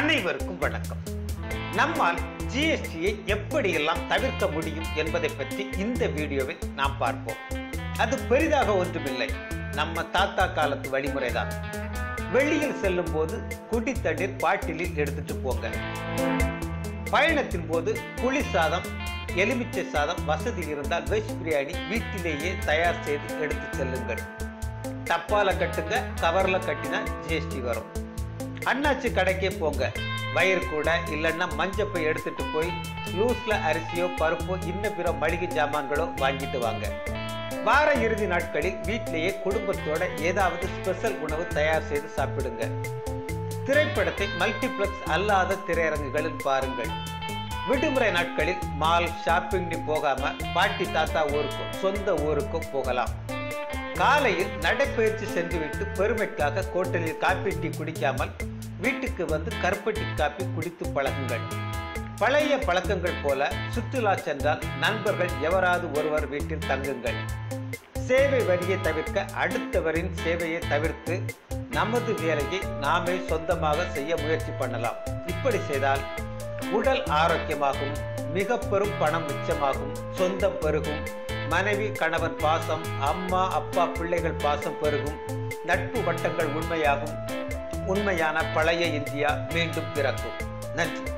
அனைவருக்கும் வணக்கம். நம்மால் ஜிஎஸ்டியை எப்படியெல்லாம் தவிர்க்க முடியும் என்பதை பற்றி இந்த வீடியோவில் நாம் பார்ப்போம். அது பெரிதாக ஒன்றுமில்லை. நம்ம தாத்தா காலத்து வழிமுறைதான். வெளியில் செல்லும் போது குடித்தண்ணீர் பாட்டிலில் எடுத்துட்டு போங்க. பயணத்தின் போது புளி சாதம் எலுமிச்சை சாதம் வசதி இருந்தால் வெஜ் பிரியாணி வீட்டிலேயே தயார் செய்து எடுத்து செல்லுங்கள். டப்பால கட்டுங்க கவர்ல கட்டினா ஜிஎஸ்டி வரும். அண்ணாச்சி கடைக்கே போங்க. வயிறு கூட இல்லைன்னா மஞ்சப்பை எடுத்துட்டு போய் லூஸ்ல அரிசியோ பருப்போ இன்ன பிற மளிகை ஜாமான்களோ வாங்கிட்டு வாங்க. வார இறுதி நாட்களில் வீட்டிலேயே குடும்பத்தோட ஏதாவது ஸ்பெஷல் உணவு தயார் செய்து சாப்பிடுங்க. திரைப்படத்தை மல்டிப்ளெக்ஸ் அல்லாத திரையரங்குகளில் பாருங்கள். விடுமுறை நாட்களில் மால் ஷாப்பிங்னு போகாம பாட்டி தாத்தா ஊருக்கும் சொந்த ஊருக்கும் போகலாம். காலையில் நடைப்பயிற்சி சென்றுவிட்டு பெருமைக்காக கோட்டலில் காப்பி டீ குடிக்காமல் வீட்டுக்கு வந்து கருப்பட்டி காப்பி குடித்து பழகுங்கள். பழைய பழக்கங்கள் போல சுற்றுலா சென்றால் நண்பர்கள் எவராது ஒருவர் வீட்டில் தங்குங்கள். சேவை வரியை தவிர்க்க அடுத்தவரின் சேவையை தவிர்த்து நமது வேலையை நாமே சொந்தமாக செய்ய முயற்சி பண்ணலாம். இப்படி செய்தால் உடல் ஆரோக்கியமாகும் மிக பெரும் பணம் மிச்சமாகும் சொந்தம் பெருகும். மனைவி கணவன் பாசம் அம்மா அப்பா பிள்ளைகள் பாசம் பெருகும். நட்பு வட்டங்கள் உண்மையாகும். உண்மையான பழைய இந்தியா மீண்டும் பிறக்கும். நன்றி.